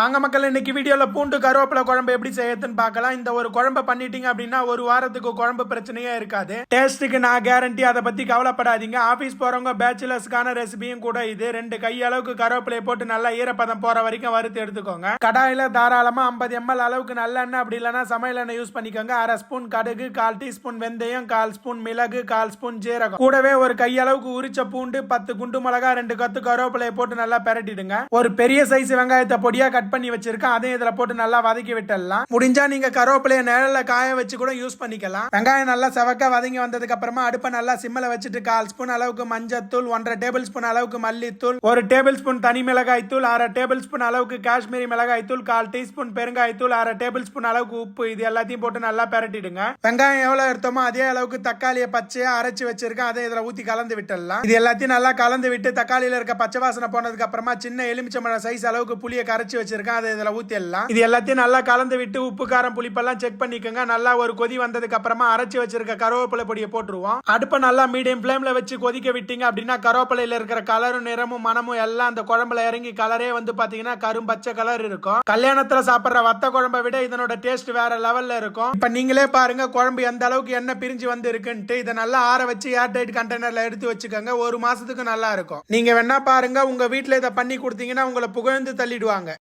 வாங்க மக்கள் இன்னைக்கு வீடியோவில் பூண்டு கருவேப்பிலை குழம்பு எப்படி செய்யறதுன்னு பார்க்கலாம். இந்த ஒரு குழம்பு பண்ணிட்டீங்க அப்படின்னா ஒரு வாரத்துக்கு குழம்பு பிரச்சனையே இருக்காது. டேஸ்ட்டுக்கு நான் கேரண்டி அதை பற்றி கவலைப்படாதீங்க. ஆஃபீஸ் போகிறவங்க பேச்சுலர்ஸ்க்கான ரெசிபியும் கூட இது. ரெண்டு கையளவுக்கு கருவேப்பிலையை போட்டு நல்லா ஈரப்பதம் போகிற வரைக்கும் வறுத்து எடுத்துக்கோங்க. கடாயில் தாராளமாக ஐம்பது எம்எல் அளவுக்கு நல்லெண்ணெய் அப்படி இல்லைன்னா சமையல் எண்ணெய் யூஸ் பண்ணிக்கோங்க. அரை ஸ்பூன் கடுகு கால் டீஸ்பூன் வெந்தயம் கால் ஸ்பூன் மிளகு கால் ஸ்பூன் ஜீரகம். கூடவே ஒரு கையளவுக்கு உரிச்ச பூண்டு பத்து குண்டு மிளகா ரெண்டு கத்து கருவேப்பிலையை போட்டு நல்லா பெரட்டிடுங்க. ஒரு பெரிய சைஸ் வெங்காயத்தை பொடியாக கட் பண்ணி வச்சிருக்கேன் அதையும் இதுல போட்டு நல்லா வதக்கி விட்டுடலாம். முடிஞ்சா நீங்க கருவேப்பிலையை நிழல்ல காய வச்சு கூட யூஸ் பண்ணிக்கலாம். வெங்காயம் நல்லா செவக்க வதங்கி வந்ததுக்கு அப்புறமா அடுப்பை நல்லா சிம்மில் வச்சுட்டு கால் ஸ்பூன் அளவுக்கு மஞ்சத்தூள் ஒன்றரை டேபிள் ஸ்பூன் அளவுக்கு மல்லித்தூள் ஒரு டேபிள் ஸ்பூன் தனி மிளகாய் தூள் அரை டேபிள் ஸ்பூன் அளவுக்கு காஷ்மீரி மிளகாய் தூள் கால் டீஸ்பூன் பெருங்காயத்தூள் அரை டேபிள் ஸ்பூன் அளவுக்கு உப்பு. இது எல்லாத்தையும் போட்டு நல்லா பெரட்டிடுங்க. வெங்காயம் எவ்வளவு எடுத்தோமோ அதே அளவுக்கு தக்காளியை பச்சையா அரைச்சு வச்சிருக்கேன். அதை இதுல ஊத்தி கலந்து விட்டுடலாம். இது எல்லாத்தையும் நல்லா கலந்து விட்டு தக்காளியில இருக்க பச்சை வாசனை போனதுக்கு அப்புறமா சின்ன எலுமிச்சம்பழம் சைஸ் அளவுக்கு புளியை கரைச்சு வச்சிருக்கேன். அதை இதில் ஊத்திடலாம். இது எல்லாத்தையும் நல்லா கலந்து விட்டு உப்பு காரம் புளிப்பெல்லாம் செக் பண்ணிக்கோங்க. நல்லா ஒரு கொதி வந்ததுக்கு அப்புறமா அரைச்சி வச்சிருக்க கருவேப்பிலை பொடியை போட்டுருவோம். அடுப்பை நல்லா மீடியம் ஃப்ளேமில் வச்சு கொதிக்க விட்டீங்க அப்படின்னா கருவேப்பிலையில இருக்கிற கலரும் நிறமும் மனமும் எல்லாம் அந்த குழம்புல இறங்கி கலரே வந்து பார்த்தீங்கன்னா கரும் பச்சை கலர் இருக்கும். கல்யாணத்தில் சாப்பிட்ற வத்த குழம்பை விட இதனோட டேஸ்ட் வேற லெவலில் இருக்கும். இப்போ நீங்களே பாருங்க குழம்பு எந்த அளவுக்கு எண்ணெய் பிரிஞ்சு வந்து இருக்குன்ட்டு இதை நல்லா ஆற வச்சு ஏர் டைட் எடுத்து வச்சுக்கோங்க. ஒரு மாசத்துக்கு நல்லா இருக்கும். நீங்க வேணா பாருங்க உங்க வீட்டில் இதை பண்ணி கொடுத்தீங்கன்னா உங்களை புகழ்ந்து தள்ளிடுவாங்க.